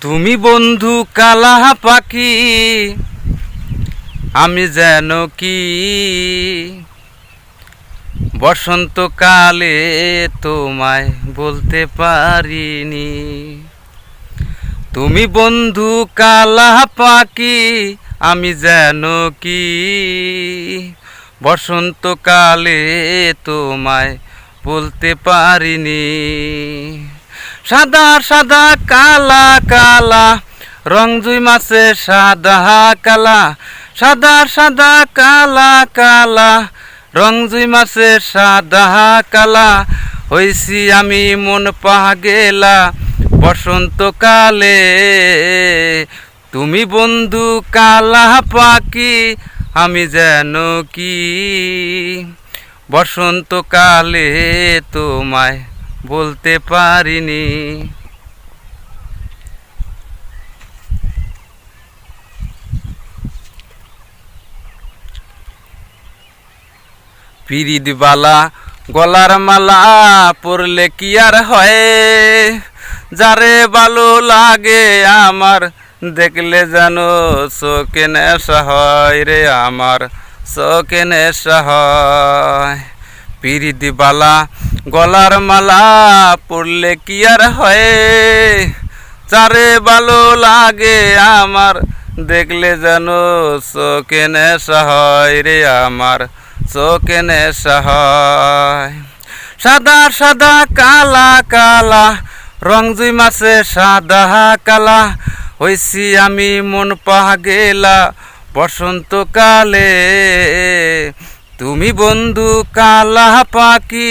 তুমি বন্ধু কালা পাখি, আমি যেন কি? বসন্তকালে তোমায় বলতে পারিনি। তুমি বন্ধু কালা পাখি, আমি যেন কি? বসন্তকালে তোমায় বলতে পারিনি। সাদা সাদা, কালা কালা। রং জুই মাছে সাদা, কালা। সাদা সাদা, কালা কালা। রং জুই মাছে সাদা, কালা। হইছি আমি মন পাগেলা। বসন্তকালে তুমি বন্ধু কালা পাখি, আমি যেন কি? বসন্তকালে তোমায় বলতে পারিনি। পিরিত বালা গলার মালা পরলে কি আর হয়? যারে ভালো লাগে আমার, দেখলে যেন চোখে নেশা হয় রে আমার, চোখে নেশা হয়। পিরিত বালা গলার মালা পরলে কি আর হয়? চারে ভালো লাগে আমার, দেখলে জানো চোখে নেশা রে আমার, চোখে নেশা সাদা সাদা, কালা কালা, রং মাছে সাদা, কালা, হইছি আমি মন পাগেলা বসন্তকালে। তুমি বন্ধু কালা পাখি